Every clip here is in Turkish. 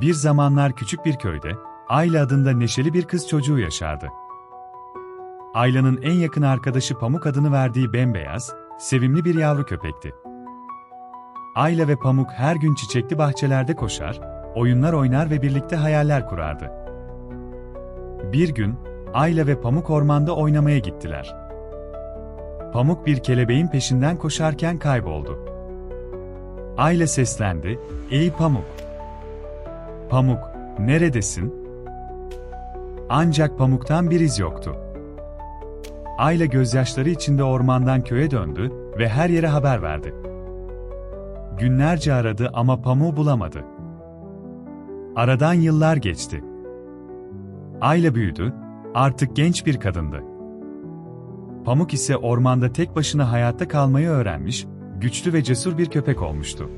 Bir zamanlar küçük bir köyde, Ayla adında neşeli bir kız çocuğu yaşardı. Ayla'nın en yakın arkadaşı Pamuk adını verdiği bembeyaz, sevimli bir yavru köpekti. Ayla ve Pamuk her gün çiçekli bahçelerde koşar, oyunlar oynar ve birlikte hayaller kurardı. Bir gün, Ayla ve Pamuk ormanda oynamaya gittiler. Pamuk bir kelebeğin peşinden koşarken kayboldu. Ayla seslendi, "Ey Pamuk!" Pamuk, neredesin? Ancak Pamuk'tan bir iz yoktu. Ayla gözyaşları içinde ormandan köye döndü ve her yere haber verdi. Günlerce aradı ama Pamuk'u bulamadı. Aradan yıllar geçti. Ayla büyüdü, artık genç bir kadındı. Pamuk ise ormanda tek başına hayatta kalmayı öğrenmiş, güçlü ve cesur bir köpek olmuştu.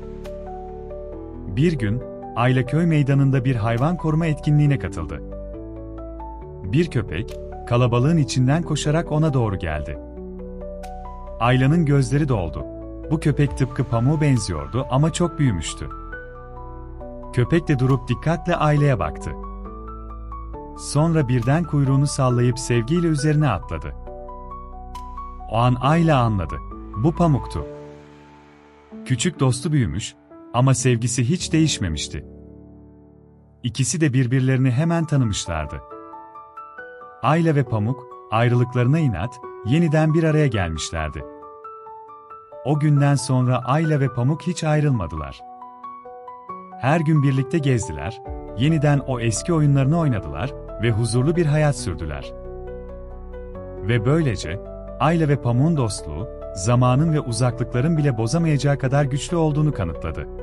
Bir gün, Ayla köy meydanında bir hayvan koruma etkinliğine katıldı. Bir köpek, kalabalığın içinden koşarak ona doğru geldi. Ayla'nın gözleri doldu. Bu köpek tıpkı pamuğa benziyordu ama çok büyümüştü. Köpek de durup dikkatle Ayla'ya baktı. Sonra birden kuyruğunu sallayıp sevgiyle üzerine atladı. O an Ayla anladı. Bu pamuktu. Küçük dostu büyümüş ama sevgisi hiç değişmemişti. İkisi de birbirlerini hemen tanımışlardı. Ayla ve Pamuk, ayrılıklarına inat, yeniden bir araya gelmişlerdi. O günden sonra Ayla ve Pamuk hiç ayrılmadılar. Her gün birlikte gezdiler, yeniden o eski oyunlarını oynadılar ve huzurlu bir hayat sürdüler. Ve böylece, Ayla ve Pamuk'un dostluğu, zamanın ve uzaklıkların bile bozamayacağı kadar güçlü olduğunu kanıtladı.